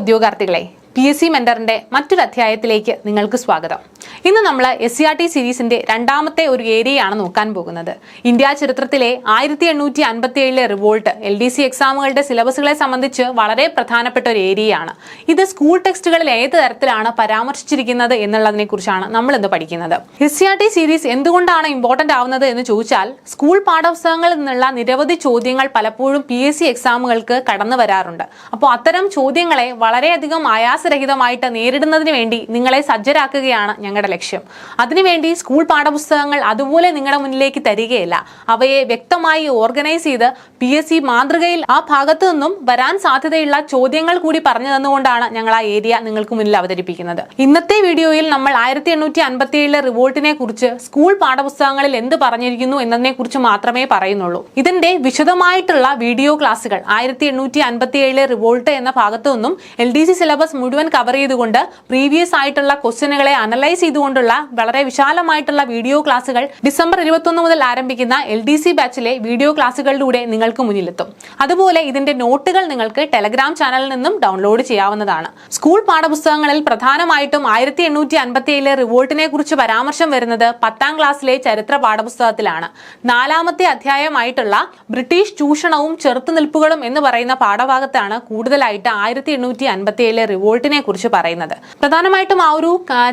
ഉദ്യോഗാർത്ഥികളെ P S C മെന്ററിന്റെ മറ്റൊരു അധ്യായത്തിലേക്ക് നിങ്ങൾക്ക് സ്വാഗതം. ഇന്ന് നമ്മൾ എസ് സി ആർ ടി സീരീസിന്റെ രണ്ടാമത്തെ ഒരു ഏരിയയാണ് നോക്കാൻ പോകുന്നത്. ഇന്ത്യ ചരിത്രത്തിലെ ആയിരത്തി എണ്ണൂറ്റി അൻപത്തി ഏഴിലെ റിവോൾട്ട് എൽ ഡി സി എക്സാമുകളുടെ സിലബസുകളെ സംബന്ധിച്ച് വളരെ പ്രധാനപ്പെട്ട ഒരു ഏരിയയാണ്. ഇത് സ്കൂൾ ടെക്സ്റ്റുകളിൽ ഏത് തരത്തിലാണ് പരാമർശിച്ചിരിക്കുന്നത് എന്നുള്ളതിനെ കുറിച്ചാണ് നമ്മൾ ഇന്ന് പഠിക്കുന്നത്. S C R T series എന്തുകൊണ്ടാണ് ഇമ്പോർട്ടന്റ് ആവുന്നത് എന്ന് ചോദിച്ചാൽ സ്കൂൾ പാഠപുസ്തകങ്ങളിൽ നിന്നുള്ള നിരവധി ചോദ്യങ്ങൾ പലപ്പോഴും പി എസ് സി എക്സാമുകൾക്ക് കടന്നു വരാറുണ്ട്. അപ്പോൾ അത്തരം ചോദ്യങ്ങളെ വളരെയധികം ആയാസരഹിതമായിട്ട് നേരിടുന്നതിന് വേണ്ടി നിങ്ങളെ സജ്ജരാക്കുകയാണ് ഞങ്ങളുടെ ലക്ഷ്യം. അതിനുവേണ്ടി സ്കൂൾ പാഠപുസ്തകങ്ങൾ അതുപോലെ നിങ്ങളുടെ മുന്നിലേക്ക് തരികയില്ല. അവയെ വ്യക്തമായി ഓർഗനൈസ് ചെയ്ത് പി എസ് സി മാതൃകയിൽ ആ ഭാഗത്തു നിന്നും വരാൻ സാധ്യതയുള്ള ചോദ്യങ്ങൾ കൂടി പറഞ്ഞു തന്നുകൊണ്ടാണ് ഞങ്ങൾ ആ ഏരിയ നിങ്ങൾക്ക് മുന്നിൽ അവതരിപ്പിക്കുന്നത്. ഇന്നത്തെ വീഡിയോയിൽ നമ്മൾ ആയിരത്തി എണ്ണൂറ്റി അൻപത്തി ഏഴിലെ റിവോൾട്ടിനെ കുറിച്ച് സ്കൂൾ പാഠപുസ്തകങ്ങളിൽ എന്ത് പറഞ്ഞിരിക്കുന്നു എന്നതിനെ കുറിച്ച് മാത്രമേ പറയുന്നുള്ളൂ. ഇതിന്റെ വിശദമായിട്ടുള്ള വീഡിയോ ക്ലാസുകൾ ആയിരത്തി എണ്ണൂറ്റി അൻപത്തി ഏഴിലെ റിവോൾട്ട് എന്ന ഭാഗത്തു നിന്നും എൽ ഡി സി സിലബസ് മുഴുവൻ കവർ ചെയ്തുകൊണ്ട് പ്രീവിയസ് ആയിട്ടുള്ള ക്വസ്റ്റ്യനുകളെ അനലൈസ് ചെയ്തുകൊണ്ടുള്ള വളരെ വിശാലമായിട്ടുള്ള വീഡിയോ ക്ലാസ്സുകൾ ഡിസംബർ ഇരുപത്തൊന്ന് മുതൽ ആരംഭിക്കുന്ന എൽ ഡി സി ബാച്ചിലെ വീഡിയോ ക്ലാസ്സുകളിലൂടെ നിങ്ങൾക്ക് മുന്നിലെത്തും. അതുപോലെ ഇതിന്റെ നോട്ടുകൾ നിങ്ങൾക്ക് ടെലഗ്രാം ചാനലിൽ നിന്നും ഡൗൺലോഡ് ചെയ്യാവുന്നതാണ്. സ്കൂൾ പാഠപുസ്തകങ്ങളിൽ പ്രധാനമായിട്ടും ആയിരത്തി എണ്ണൂറ്റി അൻപത്തി ഏഴിലെ റിവോൾട്ടിനെ കുറിച്ച് പരാമർശം വരുന്നത് പത്താം ക്ലാസ്സിലെ ചരിത്ര പാഠപുസ്തകത്തിലാണ്. നാലാമത്തെ അധ്യായമായിട്ടുള്ള ബ്രിട്ടീഷ് ചൂഷണവും ചെറുത്തുനിൽപ്പുകളും എന്ന് പറയുന്ന പാഠഭാഗത്താണ് കൂടുതലായിട്ട് ആയിരത്തി എണ്ണൂറ്റി അൻപത്തി ഏഴിലെ റിവോൾട്ടിനെ കുറിച്ച് പറയുന്നത്. പ്രധാനമായിട്ടും ആ ഒരു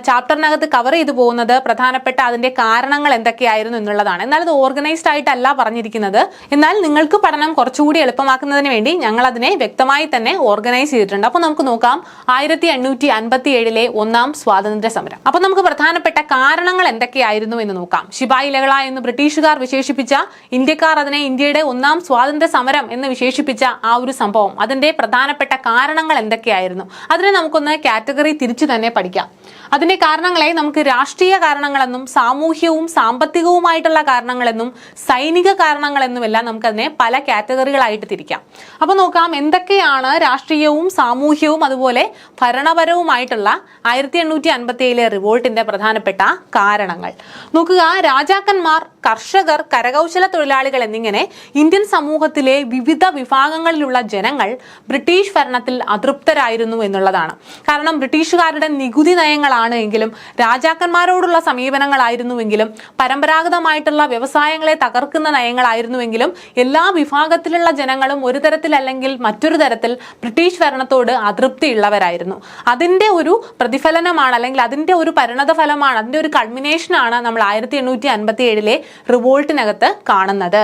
ചാപ്റ്ററിനകത്ത് കവർ ചെയ്തു പോകുന്നത് പ്രധാനപ്പെട്ട അതിന്റെ കാരണങ്ങൾ എന്തൊക്കെയായിരുന്നു എന്നുള്ളതാണ്. എന്നാൽ അത് ഓർഗനൈസ്ഡ് ആയിട്ടല്ല പറഞ്ഞിരിക്കുന്നത്. എന്നാൽ നിങ്ങൾക്ക് പഠനം കുറച്ചുകൂടി എളുപ്പമാക്കുന്നതിന് വേണ്ടി ഞങ്ങൾ അതിനെ വ്യക്തമായി തന്നെ ഓർഗനൈസ് ചെയ്തിട്ടുണ്ട്. അപ്പോൾ നമുക്ക് നോക്കാം. ആയിരത്തി എണ്ണൂറ്റി അൻപത്തി ഏഴിലെ ഒന്നാം സ്വാതന്ത്ര്യ സമരം. അപ്പോൾ നമുക്ക് പ്രധാനപ്പെട്ട കാരണങ്ങൾ എന്തൊക്കെയായിരുന്നു എന്ന് നോക്കാം. ശിപായി ലഹള എന്ന് ബ്രിട്ടീഷുകാർ വിശേഷിപ്പിച്ച ഇന്ത്യക്കാർ അതിനെ ഇന്ത്യയുടെ ഒന്നാം സ്വാതന്ത്ര്യ സമരം എന്ന് വിശേഷിപ്പിച്ച ആ ഒരു സംഭവം. അതിന്റെ പ്രധാനപ്പെട്ട കാരണങ്ങൾ എന്തൊക്കെയായിരുന്നു? അതിനെ നമുക്കൊന്ന് കാറ്റഗറി തിരിച്ചു തന്നെ പഠിക്കാം. അതിന്റെ കാരണങ്ങളെ നമുക്ക് രാഷ്ട്രീയ കാരണങ്ങളെന്നും സാമൂഹ്യവും സാമ്പത്തികവുമായിട്ടുള്ള കാരണങ്ങളെന്നും സൈനിക കാരണങ്ങളെന്നുമെല്ലാം നമുക്കതിനെ പല കാറ്റഗറികളായിട്ട് തിരിക്കാം. അപ്പോൾ നോക്കാം എന്തൊക്കെയാണ് രാഷ്ട്രീയവും സാമൂഹ്യവും അതുപോലെ ഭരണപരവുമായിട്ടുള്ള ആയിരത്തി എണ്ണൂറ്റി അൻപത്തി ഏഴിലെ റിവോൾട്ടിന്റെ പ്രധാനപ്പെട്ട കാരണങ്ങൾ. നോക്കുക രാജാക്കന്മാർ കർഷകർ കരകൗശല തൊഴിലാളികൾ എന്നിങ്ങനെ ഇന്ത്യൻ സമൂഹത്തിലെ വിവിധ വിഭാഗങ്ങളിലുള്ള ജനങ്ങൾ ബ്രിട്ടീഷ് ഭരണത്തിൽ അതൃപ്തരായിരുന്നു എന്നുള്ളതാണ്. കാരണം ബ്രിട്ടീഷുകാരുടെ നികുതി നയങ്ങളാണ് എങ്കിലും രാജാക്കന്മാരോടുള്ള സമീപനങ്ങളായിരുന്നുവെങ്കിലും പരമ്പരാഗതമായിട്ടുള്ള വ്യവസായങ്ങളെ തകർക്കുന്ന നയങ്ങളായിരുന്നുവെങ്കിലും എല്ലാ വിഭാഗത്തിലുള്ള ജനങ്ങളും ഒരു തരത്തിലല്ലെങ്കിൽ മറ്റൊരു തരത്തിൽ ബ്രിട്ടീഷ് ഭരണത്തോട് അതൃപ്തിയുള്ളവരായിരുന്നു. അതിന്റെ ഒരു പ്രതിഫലനമാണ് അല്ലെങ്കിൽ അതിന്റെ ഒരു പരിണത ഫലമാണ് അതിന്റെ ഒരു കൾമിനേഷനാണ് നമ്മൾ ആയിരത്തി എണ്ണൂറ്റി അൻപത്തി ഏഴിലെ റിവോൾട്ടിനകത്ത് കാണുന്നത്.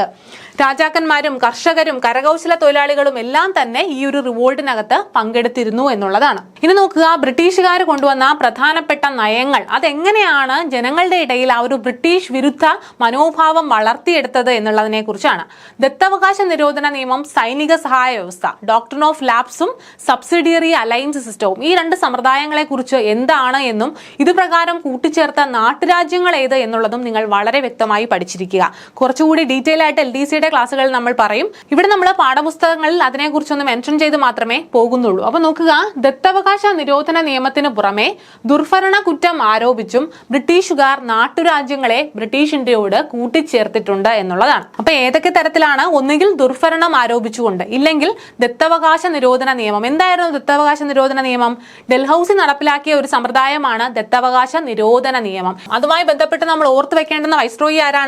രാജാക്കന്മാരും കർഷകരും കരകൗശല തൊഴിലാളികളും എല്ലാം തന്നെ ഈ ഒരു റിവോൾട്ടിനകത്ത് പങ്കെടുത്തിരുന്നു എന്നുള്ളതാണ്. ഇനി നോക്കുക ബ്രിട്ടീഷുകാർ കൊണ്ടുവന്ന പ്രധാനപ്പെട്ട നയങ്ങൾ. അതെങ്ങനെയാണ് ജനങ്ങളുടെ ഇടയിൽ ആ ഒരു ബ്രിട്ടീഷ് വിരുദ്ധ മനോഭാവം വളർത്തിയെടുത്തത് എന്നുള്ളതിനെ കുറിച്ചാണ് ദത്തവകാശ നിരോധന നിയമം സൈനിക സഹായ വ്യവസ്ഥ ഡോക്ടർ ഓഫ് ലാബ്സും സബ്സിഡിയറി അലയൻസ് സിസ്റ്റവും ഈ രണ്ട് സമ്പ്രദായങ്ങളെ കുറിച്ച് എന്താണ് എന്നും ഇത് പ്രകാരം കൂട്ടിച്ചേർത്ത നാട്ടുരാജ്യങ്ങൾ ഏത് എന്നുള്ളതും നിങ്ങൾ വളരെ വ്യക്തമായി പഠിച്ചിരിക്കുക. കുറച്ചുകൂടി ഡീറ്റെയിൽ ആയിട്ട് എൽ ഡി സിയുടെ ക്ലാസ്സുകൾ നമ്മൾ പറയും. ഇവിടെ നമ്മൾ പാഠപുസ്തകങ്ങളിൽ അതിനെക്കുറിച്ചൊന്ന് മെൻഷൻ ചെയ്ത് മാത്രമേ പോകുന്നുള്ളൂ. അപ്പൊ നോക്കുക ദത്തവകാശ നിരോധന നിയമത്തിന് പുറമെ ദുർഭരണ കുറ്റം ആരോപിച്ചും ബ്രിട്ടീഷുകാർ നാട്ടുരാജ്യങ്ങളെ ബ്രിട്ടീഷ് ഇന്ത്യയോട് കൂട്ടിച്ചേർത്തിട്ടുണ്ട് എന്നുള്ളതാണ്. അപ്പൊ ഏതൊക്കെ തരത്തിലാണ് ഒന്നുകിൽ ദുർഭരണം ആരോപിച്ചുകൊണ്ട് ഇല്ലെങ്കിൽ ദത്തവകാശ നിരോധന നിയമം? എന്തായിരുന്നു ദത്തവകാശ നിരോധന നിയമം? ഡൽഹൌസി നടപ്പിലാക്കിയ ഒരു സമ്പ്രദായമാണ് ദത്തവകാശ നിരോധന നിയമം. അതുമായി ബന്ധപ്പെട്ട് നമ്മൾ ഓർത്തു വെക്കേണ്ടുന്ന വൈസ്രോയി ആരാണ്?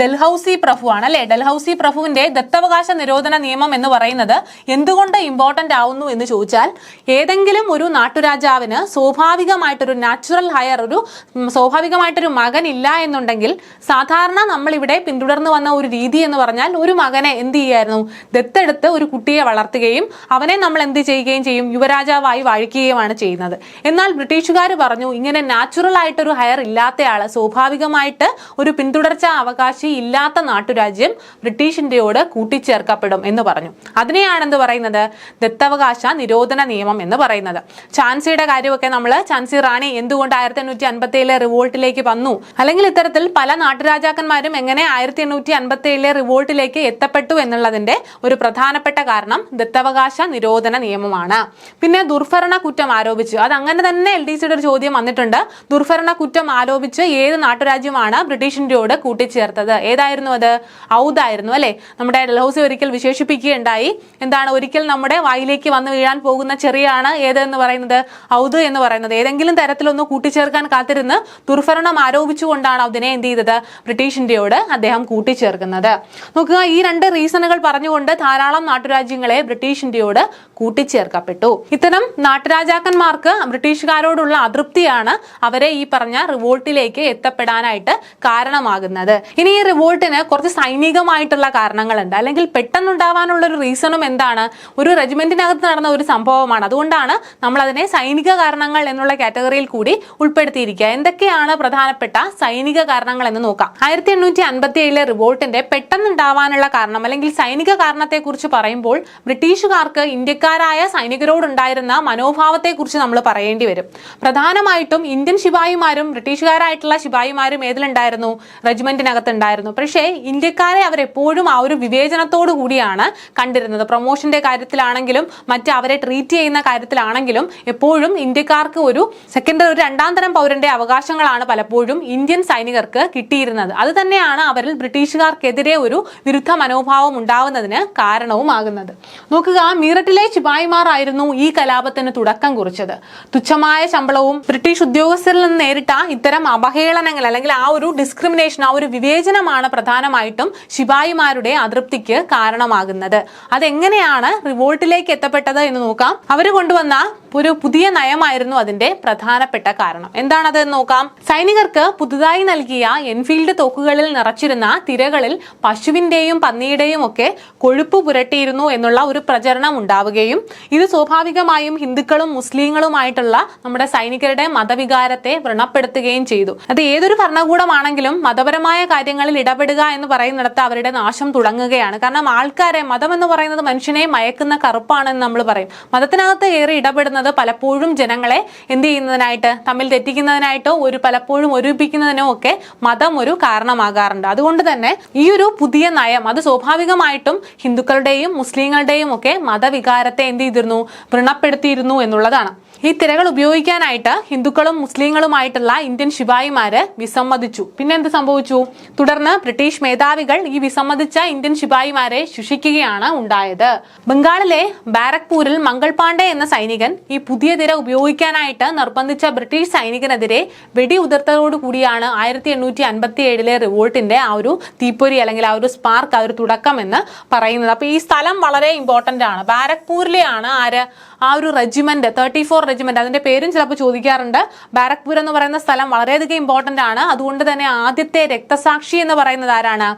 ഡൽഹൌസി പ്രഭു ആണ് അല്ലെ? ഡൽഹൌസി പ്രഭുവിന്റെ ദത്തവകാശ നിരോധന നിയമം എന്ന് പറയുന്നത് എന്തുകൊണ്ട് ഇമ്പോർട്ടന്റ് ആവുന്നു എന്ന് ചോദിച്ചാൽ ഏതെങ്കിലും ഒരു നാട്ടുരാജാവിന് സ്വാഭാവികമായിട്ടൊരു നാച്ചുറൽ ഹയർ ഒരു സ്വാഭാവികമായിട്ടൊരു മകൻ ഇല്ല എന്നുണ്ടെങ്കിൽ സാധാരണ നമ്മൾ ഇവിടെ പിന്തുടർന്നു വന്ന ഒരു രീതി എന്ന് പറഞ്ഞാൽ ഒരു മകനെ എന്ത് ചെയ്യായിരുന്നു? ദത്തെടുത്ത് ഒരു കുട്ടിയെ വളർത്തുകയും അവനെ നമ്മൾ എന്ത് ചെയ്യുകയും ചെയ്യും? യുവരാജാവായി വാഴിക്കുകയുമാണ് ചെയ്യുന്നത്. എന്നാൽ ബ്രിട്ടീഷുകാർ പറഞ്ഞു ഇങ്ങനെ നാച്ചുറൽ ആയിട്ടൊരു ഹയർ ഇല്ലാത്തയാൾ സ്വാഭാവികമായിട്ട് ഒരു പിന്തുടർച്ച അവകാശി ഇല്ലാത്ത നാട്ടുരാജ്യം ബ്രിട്ടീഷ് ഇന്ത്യയോട് കൂട്ടിച്ചേർക്കപ്പെടും എന്ന് പറഞ്ഞു. അതിനെയാണ് എന്ത് പറയുന്നത്? ദത്തവകാശ നിരോധന നിയമം എന്ന് പറയുന്നത്. ഝാൻസിയുടെ കാര്യമൊക്കെ നമ്മൾ ഝാൻസി റാണി എന്തുകൊണ്ട് ആയിരത്തി എണ്ണൂറ്റി അൻപത്തി ഏഴിലെ റിവോൾട്ടിലേക്ക് വന്നു? അല്ലെങ്കിൽ ഇത്തരത്തിൽ പല നാട്ടുരാജാക്കന്മാരും എങ്ങനെ ആയിരത്തി എണ്ണൂറ്റി അൻപത്തി ഏഴിലെ റിവോൾട്ടിലേക്ക് എത്തപ്പെട്ടു എന്നുള്ളതിന്റെ ഒരു പ്രധാനപ്പെട്ട കാരണം ദത്തവകാശ നിരോധന നിയമമാണ്. പിന്നെ ദുർഭരണ കുറ്റം ആരോപിച്ചു. അത് അങ്ങനെ തന്നെ എൽ ഡി സിയുടെ ഒരു ചോദ്യം വന്നിട്ടുണ്ട്. ദുർഭരണ കുറ്റം ആരോപിച്ച് ഏത് നാട്ടുരാജ്യമാണ് ബ്രിട്ടീഷ് ഇന്ത്യയോട് കൂട്ടി കൂട്ടിച്ചേർത്തത് ഏതായിരുന്നു അത്? ഔദായിരുന്നു അല്ലെ? നമ്മുടെ ഡൽഹൌസി ഒരിക്കൽ വിശേഷിപ്പിക്കുകയുണ്ടായി. എന്താണ് ഒരിക്കൽ നമ്മുടെ വായിലേക്ക് വന്ന് വീഴാൻ പോകുന്ന ചെറിയാണ് എന്ന് പറയുന്നത്? ഔദ് എന്ന് പറയുന്നത്. ഏതെങ്കിലും തരത്തിലൊന്ന് കൂട്ടിച്ചേർക്കാൻ കാത്തിരുന്ന് ദുർഭരണം ആരോപിച്ചുകൊണ്ടാണ് അതിനെ എന്ത് ചെയ്തത്? ബ്രിട്ടീഷ് ഇന്ത്യയോട് അദ്ദേഹം കൂട്ടിച്ചേർക്കുന്നത്. നോക്കുക ഈ രണ്ട് റീസണുകൾ പറഞ്ഞുകൊണ്ട് ധാരാളം നാട്ടുരാജ്യങ്ങളെ ബ്രിട്ടീഷ് ഇന്ത്യയോട് കൂട്ടിച്ചേർക്കപ്പെട്ടു. ഇത്തരം നാട്ടുരാജാക്കന്മാർക്ക് ബ്രിട്ടീഷുകാരോടുള്ള അതൃപ്തിയാണ് അവരെ ഈ പറഞ്ഞ റിവോൾട്ടിലേക്ക് എത്തപ്പെടാനായിട്ട് കാരണമാകുന്നത്. ഇനി ഈ റിവോൾട്ടിന് കുറച്ച് സൈനികമായിട്ടുള്ള കാരണങ്ങളുണ്ട്. അല്ലെങ്കിൽ പെട്ടെന്നുണ്ടാവാനുള്ള ഒരു റീസണും എന്താണ്? ഒരു റെജിമെന്റിനകത്ത് നടന്ന ഒരു സംഭവമാണ്. അതുകൊണ്ടാണ് നമ്മൾ അതിനെ സൈനിക കാരണങ്ങൾ എന്നുള്ള കാറ്റഗറിയിൽ കൂടി ഉൾപ്പെടുത്തിയിരിക്കുക. എന്തൊക്കെയാണ് പ്രധാനപ്പെട്ട സൈനിക കാരണങ്ങൾ എന്ന് നോക്കാം. ആയിരത്തി എണ്ണൂറ്റി അൻപത്തി ഏഴിലെ റിവോൾട്ടിന്റെ പെട്ടെന്നുണ്ടാവാനുള്ള കാരണം അല്ലെങ്കിൽ സൈനിക കാരണത്തെക്കുറിച്ച് പറയുമ്പോൾ ബ്രിട്ടീഷുകാർക്ക് ഇന്ത്യക്കാരായ സൈനികരോടുണ്ടായിരുന്ന മനോഭാവത്തെക്കുറിച്ച് നമ്മൾ പറയേണ്ടി വരും. പ്രധാനമായിട്ടും ഇന്ത്യൻ ശിപായിമാരും ബ്രിട്ടീഷുകാരായിട്ടുള്ള ശിപായിമാരും ഏതിലുണ്ടായിരുന്നു? റെജിമെന്റിനകത്ത് ഉണ്ടായിരുന്നു പക്ഷേ ഇന്ത്യക്കാരെ അവരെപ്പോഴും ആ ഒരു വിവേചനത്തോടു കൂടിയാണ് കണ്ടിരുന്നത്. പ്രൊമോഷന്റെ കാര്യത്തിലാണെങ്കിലും മറ്റ് അവരെ ട്രീറ്റ് ചെയ്യുന്ന കാര്യത്തിലാണെങ്കിലും എപ്പോഴും ഇന്ത്യക്കാർക്ക് ഒരു സെക്കൻഡ് ഒരു രണ്ടാം തരം പൗരന്റെ അവകാശങ്ങളാണ് പലപ്പോഴും ഇന്ത്യൻ സൈനികർക്ക് കിട്ടിയിരുന്നത്. അത് തന്നെയാണ് അവരിൽ ബ്രിട്ടീഷുകാർക്കെതിരെ ഒരു വിരുദ്ധ മനോഭാവം ഉണ്ടാവുന്നതിന് കാരണവുമാകുന്നത്. നോക്കുക മീററ്റിലെ ശിപായിമാരായിരുന്നു ഈ കലാപത്തിന് തുടക്കം കുറിച്ചത്. തുച്ഛമായ ശമ്പളവും ബ്രിട്ടീഷ് ഉദ്യോഗസ്ഥരിൽ നിന്ന് നേരിട്ട ഇത്തരം അവഹേളനങ്ങൾ അല്ലെങ്കിൽ ആ ഒരു ഡിസ്ക്രിമിനേഷൻ ആ ഒരു വിവേചനമാണ് പ്രധാനമായിട്ടും ശിപായിമാരുടെ അതൃപ്തിക്ക് കാരണമാകുന്നത്. അതെങ്ങനെയാണ് റിവോൾട്ടിലേക്ക് എത്തപ്പെട്ടത് എന്ന് നോക്കാം. അവർ കൊണ്ടുവന്ന ഒരു പുതിയ നയമായിരുന്നു അതിന്റെ പ്രധാനപ്പെട്ട കാരണം. എന്താണത് എന്ന് നോക്കാം. സൈനികർക്ക് പുതുതായി നൽകിയ എൻഫീൽഡ് തോക്കുകളിൽ നിറച്ചിരുന്ന തിരകളിൽ പശുവിന്റെയും പന്നിയുടെയും ഒക്കെ കൊഴുപ്പ് പുരട്ടിയിരുന്നു എന്നുള്ള ഒരു പ്രചരണം ഉണ്ടാവുകയും ഇത് സ്വാഭാവികമായും ഹിന്ദുക്കളും മുസ്ലിങ്ങളുമായിട്ടുള്ള നമ്മുടെ സൈനികരുടെ മതവികാരത്തെ വ്രണപ്പെടുത്തുകയും ചെയ്തു. അത് ഏതൊരു ഭരണകൂടമാണെങ്കിലും മതപരമായ കാര്യങ്ങളിൽ ഇടപെടുക എന്ന് പറയുന്നിടത്ത് അവരുടെ നാശം തുടങ്ങുകയാണ്. കാരണം ആൾക്കാരെ മതം എന്ന് പറയുന്നത് മനുഷ്യനെ മയക്കുന്ന കറുപ്പാണെന്ന് നമ്മൾ പറയും. മതത്തിനകത്ത് കയറി ഇടപെടുന്നത് പലപ്പോഴും ജനങ്ങളെ എന്ത് ചെയ്യുന്നതിനായിട്ട് തമ്മിൽ തെറ്റിക്കുന്നതിനായിട്ടോ ഒരു പലപ്പോഴും ഒരുമിപ്പിക്കുന്നതിനോ ഒക്കെ മതം ഒരു കാരണമാകാറുണ്ട്. അതുകൊണ്ട് തന്നെ ഈ ഒരു പുതിയ നയം അത് സ്വാഭാവികമായിട്ടും ഹിന്ദുക്കളുടെയും മുസ്ലിങ്ങളുടെയും ഒക്കെ മതവികാരത്തെ എന്ത് ചെയ്തിരുന്നു? വൃണപ്പെടുത്തിയിരുന്നു എന്നുള്ളതാണ്. ഈ തിരകൾ ഉപയോഗിക്കാനായിട്ട് ഹിന്ദുക്കളും മുസ്ലിങ്ങളുമായിട്ടുള്ള ഇന്ത്യൻ ശിപായിമാര് വിസമ്മതിച്ചു. പിന്നെ എന്ത് സംഭവിച്ചു? തുടർന്ന് ബ്രിട്ടീഷ് മേധാവികൾ ഈ വിസമ്മതിച്ച ഇന്ത്യൻ ശിപായിമാരെ ശിക്ഷിക്കുകയാണ് ഉണ്ടായത്. ബംഗാളിലെ ബാരക്പൂരിൽ മംഗൾ പാണ്ഡെ എന്ന സൈനികൻ ഈ പുതിയ തിര ഉപയോഗിക്കാനായിട്ട് നിർബന്ധിച്ച ബ്രിട്ടീഷ് സൈനികനെതിരെ വെടി ഉതിർത്തതോടു കൂടിയാണ് ആയിരത്തി എണ്ണൂറ്റി അൻപത്തി ഏഴിലെ റിവോൾട്ടിന്റെ ആ ഒരു തീപ്പൊരി അല്ലെങ്കിൽ ആ ഒരു സ്പാർക്ക് ആ ഒരു തുടക്കം എന്ന് പറയുന്നത്. അപ്പൊ ഈ സ്ഥലം വളരെ ഇമ്പോർട്ടന്റ് ആണ്. ബാരക്പൂരിലെയാണ് ആര്? ആ ഒരു റെജിമെന്റ് തേർട്ടി ഫോർ റെജിമെന്റ് അതിന്റെ പേരും ചിലപ്പോൾ ചോദിക്കാറുണ്ട്. ബാരക്പൂർ എന്ന് പറയുന്ന സ്ഥലം വളരെയധികം ഇമ്പോർട്ടന്റ് ആണ്. അതുകൊണ്ട് തന്നെ ആദ്യത്തെ രക്തസാക്ഷി എന്ന് പറയുന്നത് ആരാണ്?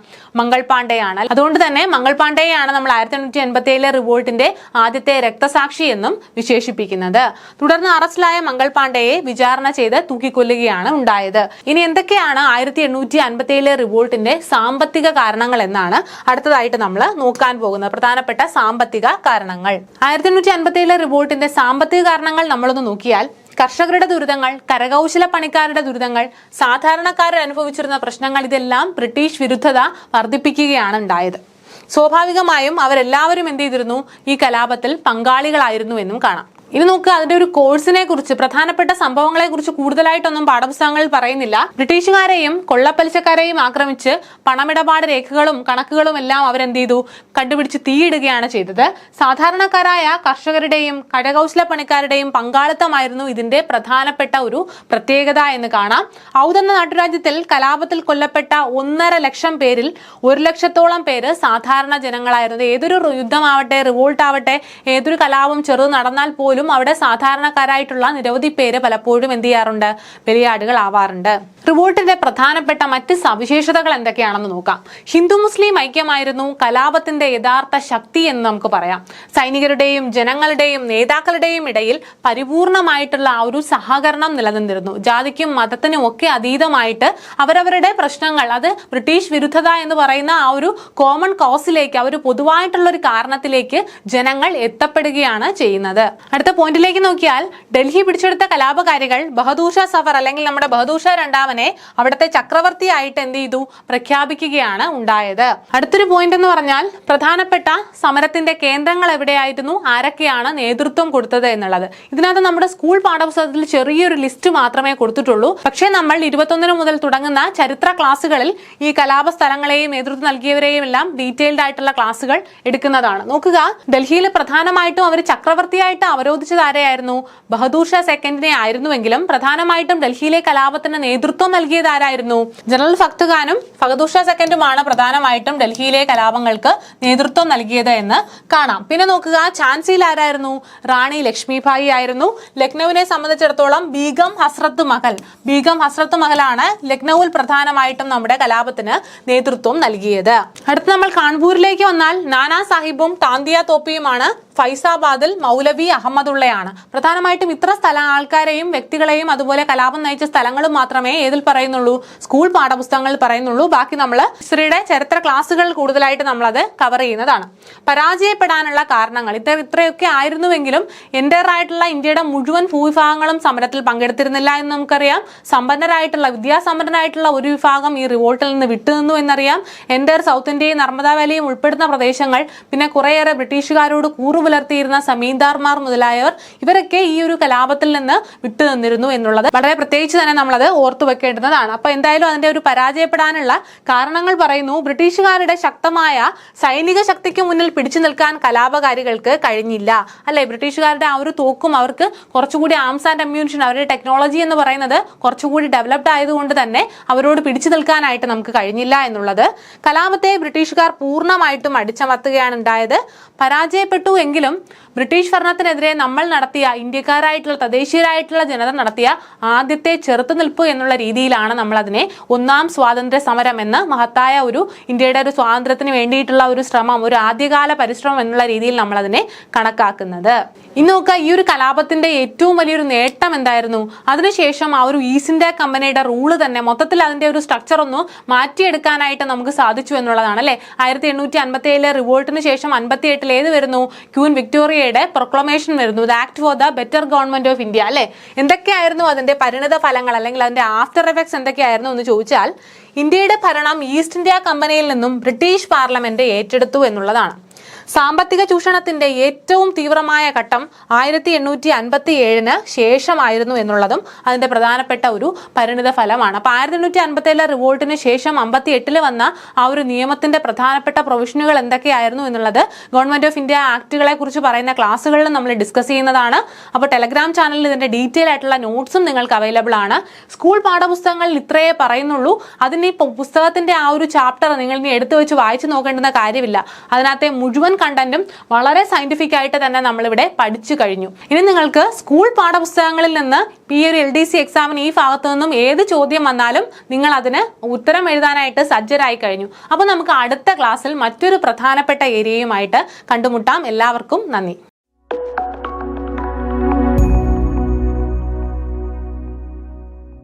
മംഗൾ പാണ്ഡെയാണ്. അതുകൊണ്ട് തന്നെ മംഗൾ പാണ്ഡെയാണ് നമ്മൾ ആയിരത്തി എണ്ണൂറ്റി എൺപത്തി ഏഴിലെ റിവോൾട്ടിന്റെ ആദ്യത്തെ രക്തസാക്ഷി എന്നും വിശേഷിപ്പിക്കുന്നത്. തുടർന്ന് അറസ്റ്റിലായ മംഗൾ പാണ്ഡെയെ വിചാരണ ചെയ്ത് തൂക്കിക്കൊല്ലുകയാണ് ഉണ്ടായത്. ഇനി എന്തൊക്കെയാണ് ആയിരത്തി എണ്ണൂറ്റി അൻപത്തി ഏഴിലെ റിവോൾട്ടിന്റെ സാമ്പത്തിക കാരണങ്ങൾ എന്നാണ് അടുത്തതായിട്ട് നമ്മൾ നോക്കാൻ പോകുന്നത്. പ്രധാനപ്പെട്ട സാമ്പത്തിക കാരണങ്ങൾ. ആയിരത്തി എണ്ണൂറ്റി അൻപത്തി ഏഴിലെ റിവോൾട്ടിന്റെ സാമ്പത്തിക കാരണങ്ങൾ നമ്മളൊന്ന് നോക്കിയാൽ കർഷകരുടെ ദുരിതങ്ങൾ കരകൗശല പണിക്കാരുടെ ദുരിതങ്ങൾ സാധാരണക്കാരൻ അനുഭവിച്ചിരുന്ന പ്രശ്നങ്ങൾ ഇതെല്ലാം ബ്രിട്ടീഷ് വിരുദ്ധത വർദ്ധിപ്പിക്കുകയാണ് ഉണ്ടായത്. സ്വാഭാവികമായും അവരെല്ലാവരും എന്ത് ചെയ്തിരുന്നു? ഈ കലാപത്തിൽ പങ്കാളികളായിരുന്നു എന്നും കാണാം. ഇനി നോക്കുക അതിന്റെ ഒരു കോഴ്സിനെ കുറിച്ച് പ്രധാനപ്പെട്ട സംഭവങ്ങളെ കുറിച്ച് കൂടുതലായിട്ടൊന്നും പാഠപുസ്തകങ്ങളിൽ പറയുന്നില്ല. ബ്രിട്ടീഷുകാരെയും കൊള്ളപ്പലിശക്കാരെയും ആക്രമിച്ച് പണമിടപാട് രേഖകളും കണക്കുകളും എല്ലാം അവരെന്ത് ചെയ്തു? കണ്ടുപിടിച്ച് തീയിടുകയാണ് ചെയ്തത്. സാധാരണക്കാരായ കർഷകരുടെയും കരകൗശല പണിക്കാരുടെയും പങ്കാളിത്തമായിരുന്നു ഇതിന്റെ പ്രധാനപ്പെട്ട ഒരു പ്രത്യേകത എന്ന് കാണാം. ഔദ് എന്ന നാട്ടുരാജ്യത്തിൽ കലാപത്തിൽ കൊല്ലപ്പെട്ട ഒന്നര ലക്ഷം പേരിൽ ഒരു ലക്ഷത്തോളം പേര് സാധാരണ ജനങ്ങളായിരുന്നു. ഏതൊരു യുദ്ധമാവട്ടെ റിവോൾട്ട് ആവട്ടെ ഏതൊരു കലാപം ചെറുത് നടന്നാൽ പോലും അവിടെ സാധാരണക്കാരായിട്ടുള്ള നിരവധി പേര് പലപ്പോഴും എന്ത് ചെയ്യാറുണ്ട്? ബലിയാടുകൾ ആവാറുണ്ട്. റിവോൾട്ടിന്റെ പ്രധാനപ്പെട്ട മറ്റ് സവിശേഷതകൾ എന്തൊക്കെയാണെന്ന് നോക്കാം. ഹിന്ദു മുസ്ലിം ഐക്യമായിരുന്നു കലാപത്തിന്റെ യഥാർത്ഥ ശക്തി എന്ന് നമുക്ക് പറയാം. സൈനികരുടെയും ജനങ്ങളുടെയും നേതാക്കളുടെയും ഇടയിൽ പരിപൂർണമായിട്ടുള്ള ആ ഒരു സഹകരണം നിലനിന്നിരുന്നു. ജാതിക്കും മതത്തിനും ഒക്കെ അതീതമായിട്ട് അവരവരുടെ പ്രശ്നങ്ങൾ അത് ബ്രിട്ടീഷ് വിരുദ്ധത എന്ന് പറയുന്ന ആ ഒരു കോമൺ കോസിലേക്ക് ആ ഒരു പൊതുവായിട്ടുള്ള ഒരു കാരണത്തിലേക്ക് ജനങ്ങൾ എത്തപ്പെടുകയാണ് ചെയ്യുന്നത്. അടുത്ത പോയിന്റിലേക്ക് നോക്കിയാൽ ഡൽഹി പിടിച്ചെടുത്ത കലാപകാരികൾ ബഹദൂർ ഷാ സഫർ അല്ലെങ്കിൽ നമ്മുടെ ബഹദൂർ ഷാ രണ്ടാമനെ അവിടുത്തെ ചക്രവർത്തിയായിട്ട് എന്ത് ചെയ്തു? പ്രഖ്യാപിക്കുകയാണ് ഉണ്ടായത്. അടുത്തൊരു പോയിന്റ് എന്ന് പറഞ്ഞാൽ പ്രധാനപ്പെട്ട സമരത്തിന്റെ കേന്ദ്രങ്ങൾ എവിടെയായിരുന്നു? ആരൊക്കെയാണ് നേതൃത്വം കൊടുത്തത് എന്നുള്ളത്. ഇതിനകത്ത് നമ്മുടെ സ്കൂൾ പാഠപുസ്തകത്തിൽ ചെറിയൊരു ലിസ്റ്റ് മാത്രമേ കൊടുത്തിട്ടുള്ളൂ. പക്ഷേ നമ്മൾ ഇരുപത്തൊന്നിന് മുതൽ തുടങ്ങുന്ന ചരിത്ര ക്ലാസ്സുകളിൽ ഈ കലാപ സ്ഥലങ്ങളെയും നേതൃത്വം നൽകിയവരെയും എല്ലാം ഡീറ്റെയിൽഡ് ആയിട്ടുള്ള ക്ലാസ്സുകൾ എടുക്കുന്നതാണ്. നോക്കുക ഡൽഹിയിൽ പ്രധാനമായിട്ടും അവർ ചക്രവർത്തിയായിട്ട് അവരോധിച്ചത് ആരെയായിരുന്നു ബഹദൂർ ഷാ സെക്കൻഡിനെ ആയിരുന്നുവെങ്കിലും പ്രധാനമായിട്ടും ഡൽഹിയിലെ കലാപത്തിന് നേതൃത്വം നൽകിയത് ആരായിരുന്നു? ജനറൽ ഫക്ത് ഖാനും ബഹദൂർ ഷാ സെക്കൻഡുമാണ് പ്രധാനമായിട്ടും ഡൽഹിയിലെ കലാപങ്ങൾക്ക് നേതൃത്വം നൽകിയത് എന്ന് കാണാം. പിന്നെ നോക്കുക ഝാൻസിയിൽ ആരായിരുന്നു? റാണി ലക്ഷ്മിഭായി ആയിരുന്നു. ലക്നൌവിനെ സംബന്ധിച്ചിടത്തോളം ബീഗം ഹസ്രത്ത് മഹൽ. ബീഗം ഹസ്രത്ത് മഹലാണ് ലക്നൌവിൽ പ്രധാനമായിട്ടും നമ്മുടെ കലാപത്തിന് നേതൃത്വം നൽകിയത്. അടുത്ത് നമ്മൾ കാൺപൂരിലേക്ക് വന്നാൽ നാനാ സാഹിബും താന്തിയ തോപ്പിയുമാണ് ഫൈസാബാദിൽ മൗലവി അഹമ്മദുള്ളയാണ്. പ്രധാനമായിട്ടും ഇത്ര സ്ഥല ആൾക്കാരെയും വ്യക്തികളെയും അതുപോലെ കലാപം നയിച്ച സ്ഥലങ്ങളും മാത്രമേ ഏതിൽ പറയുന്നുള്ളൂ? സ്കൂൾ പാഠപുസ്തകങ്ങളിൽ പറയുന്നുള്ളൂ. ബാക്കി നമ്മൾ ഹിസ്റ്ററിയുടെ ചരിത്ര ക്ലാസ്സുകളിൽ കൂടുതലായിട്ട് നമ്മളത് കവർ ചെയ്യുന്നതാണ്. പരാജയപ്പെടാനുള്ള കാരണങ്ങൾ. ഇത്ര ഇത്രയൊക്കെ ആയിരുന്നുവെങ്കിലും എന്റർ ആയിട്ടുള്ള ഇന്ത്യയുടെ മുഴുവൻ ഭൂവിഭാഗങ്ങളും സമരത്തിൽ പങ്കെടുത്തിരുന്നില്ല എന്ന് നമുക്കറിയാം. സമ്പന്നരായിട്ടുള്ള വിദ്യാസമ്പന്നരായിട്ടുള്ള ഒരു വിഭാഗം ഈ റിവോൾട്ടിൽ നിന്ന് വിട്ടുനിന്നു എന്നറിയാം. എന്റെ സൗത്ത് ഇന്ത്യയും നർമ്മദ വാലിയും ഉൾപ്പെടുന്ന പ്രദേശങ്ങൾ പിന്നെ കുറേയേറെ ബ്രിട്ടീഷുകാരോട് കൂറു പുലർത്തിയിരുന്ന സമീന്ദാർമാർ മുതലായവർ ഇവരൊക്കെ ഈ ഒരു കലാപത്തിൽ നിന്ന് വിട്ടുനിന്നിരുന്നു എന്നുള്ളത് വളരെ പ്രത്യേകിച്ച് തന്നെ നമ്മളത് ഓർത്തു വെക്കേണ്ടുന്നതാണ്. അപ്പൊ എന്തായാലും അതിന്റെ ഒരു പരാജയപ്പെടാനുള്ള കാരണങ്ങൾ പറയുന്നു. ബ്രിട്ടീഷുകാരുടെ ശക്തമായ സൈനിക ശക്തിക്ക് മുന്നിൽ പിടിച്ചു നിൽക്കാൻ കലാപകാരികൾക്ക് കഴിഞ്ഞില്ല. അല്ലെ? ബ്രിട്ടീഷുകാരുടെ ആ ഒരു തോക്കും അവർക്ക് കുറച്ചുകൂടി ആംസ് ആൻഡ് അമ്യൂണിഷൻ അവരുടെ ടെക്നോളജി എന്ന് പറയുന്നത് കുറച്ചുകൂടി ഡെവലപ്ഡ് ആയതുകൊണ്ട് തന്നെ അവരോട് പിടിച്ചു നിൽക്കാനായിട്ട് നമുക്ക് കഴിഞ്ഞില്ല എന്നുള്ളത്. കലാപത്തെ ബ്രിട്ടീഷുകാർ പൂർണമായിട്ടും അടിച്ചമർത്തുകയാണ് ഉണ്ടായത്. പരാജയപ്പെട്ടു എങ്കിലും ബ്രിട്ടീഷ് ഭരണത്തിനെതിരെ നമ്മൾ നടത്തിയ ഇന്ത്യക്കാരായിട്ടുള്ള തദ്ദേശീയരായിട്ടുള്ള ജനത നടത്തിയ ആദ്യത്തെ ചെറുത്തുനിൽപ്പ് എന്നുള്ള രീതിയിലാണ് നമ്മൾ അതിനെ ഒന്നാം സ്വാതന്ത്ര്യ സമരം എന്ന് മഹത്തായ ഒരു ഇന്ത്യയുടെ ഒരു സ്വാതന്ത്ര്യത്തിന് വേണ്ടിയിട്ടുള്ള ഒരു ശ്രമം ഒരു ആദ്യകാല പരിശ്രമം എന്നുള്ള രീതിയിൽ നമ്മൾ അതിനെ കണക്കാക്കുന്നത്. ഇന്ന് നോക്കുക ഈ ഒരു കലാപത്തിന്റെ ഏറ്റവും വലിയൊരു നേട്ടം എന്തായിരുന്നു? അതിനുശേഷം ആ ഒരു ഈസ്റ്റ് ഇന്ത്യ കമ്പനിയുടെ റൂൾ തന്നെ മൊത്തത്തിൽ അതിന്റെ ഒരു സ്ട്രക്ചർ ഒന്ന് മാറ്റിയെടുക്കാനായിട്ട് നമുക്ക് സാധിച്ചു എന്നുള്ളതാണ് അല്ലെ? ആയിരത്തി എണ്ണൂറ്റി അൻപത്തി ഏഴിലെ റിവോൾട്ടിന് ശേഷം അൻപത്തി എട്ടിൽ ഏത് വരുന്നു? ക്യൂൻ വിക്ടോറിയയുടെ പ്രൊക്ലമേഷൻ വരുന്നു. Act for the better government of India അല്ലെ? എന്തൊക്കെയായിരുന്നു അതിന്റെ പരിണിത ഫലങ്ങൾ അല്ലെങ്കിൽ അതിന്റെ ആഫ്റ്റർ എഫക്ട്സ് എന്തൊക്കെയായിരുന്നു എന്ന് ചോദിച്ചാൽ ഇന്ത്യയുടെ ഭരണം ഈസ്റ്റ് ഇന്ത്യ കമ്പനിയിൽ നിന്നും ബ്രിട്ടീഷ് പാർലമെന്റ് ഏറ്റെടുത്തു എന്നുള്ളതാണ്. സാമ്പത്തിക ചൂഷണത്തിന്റെ ഏറ്റവും തീവ്രമായ ഘട്ടം ആയിരത്തി എണ്ണൂറ്റി അൻപത്തി ഏഴിന് ശേഷമായിരുന്നു എന്നുള്ളതും അതിന്റെ പ്രധാനപ്പെട്ട ഒരു പരിണിത ഫലമാണ്. അപ്പൊ ആയിരത്തി എണ്ണൂറ്റി അൻപത്തി ഏഴിലെ റിവോൾട്ടിന് ശേഷം അമ്പത്തി എട്ടിൽ വന്ന ആ ഒരു നിയമത്തിന്റെ പ്രധാനപ്പെട്ട പ്രൊവിഷനുകൾ എന്തൊക്കെയായിരുന്നു എന്നുള്ളത് ഗവൺമെന്റ് ഓഫ് ഇന്ത്യ ആക്ടുകളെ കുറിച്ച് പറയുന്ന ക്ലാസ്സുകളിൽ നമ്മൾ ഡിസ്കസ് ചെയ്യുന്നതാണ്. അപ്പോൾ ടെലഗ്രാം ചാനലിൽ ഇതിന്റെ ഡീറ്റെയിൽ ആയിട്ടുള്ള നോട്ട്സും നിങ്ങൾക്ക് അവൈലബിൾ ആണ്. സ്കൂൾ പാഠപുസ്തകങ്ങളിൽ ഇത്രയേ പറയുന്നുള്ളൂ. അതിന് ഈ പുസ്തകത്തിന്റെ ആ ഒരു ചാപ്റ്റർ നിങ്ങൾ ഇനി എടുത്തു വെച്ച് വായിച്ചു നോക്കേണ്ടുന്ന കാര്യമില്ല. അതിനകത്തെ കണ്ടന്റും വളരെ സയന്റിഫിക് ആയിട്ട് തന്നെ നമ്മളിവിടെ പഠിച്ചു കഴിഞ്ഞു. ഇനി നിങ്ങൾക്ക് സ്കൂൾ പാഠപുസ്തകങ്ങളിൽ നിന്ന് ഈ ഒരു എൽ ഡി സി എക്സാമിന് ഈ ഭാഗത്തു നിന്നും ഏത് ചോദ്യം വന്നാലും നിങ്ങൾ അതിന് ഉത്തരം എഴുതാനായിട്ട് സജ്ജരായി കഴിഞ്ഞു. അപ്പോൾ നമുക്ക് അടുത്ത ക്ലാസ്സിൽ മറ്റൊരു പ്രധാനപ്പെട്ട ഏരിയയുമായിട്ട് കണ്ടുമുട്ടാം. എല്ലാവർക്കും നന്ദി.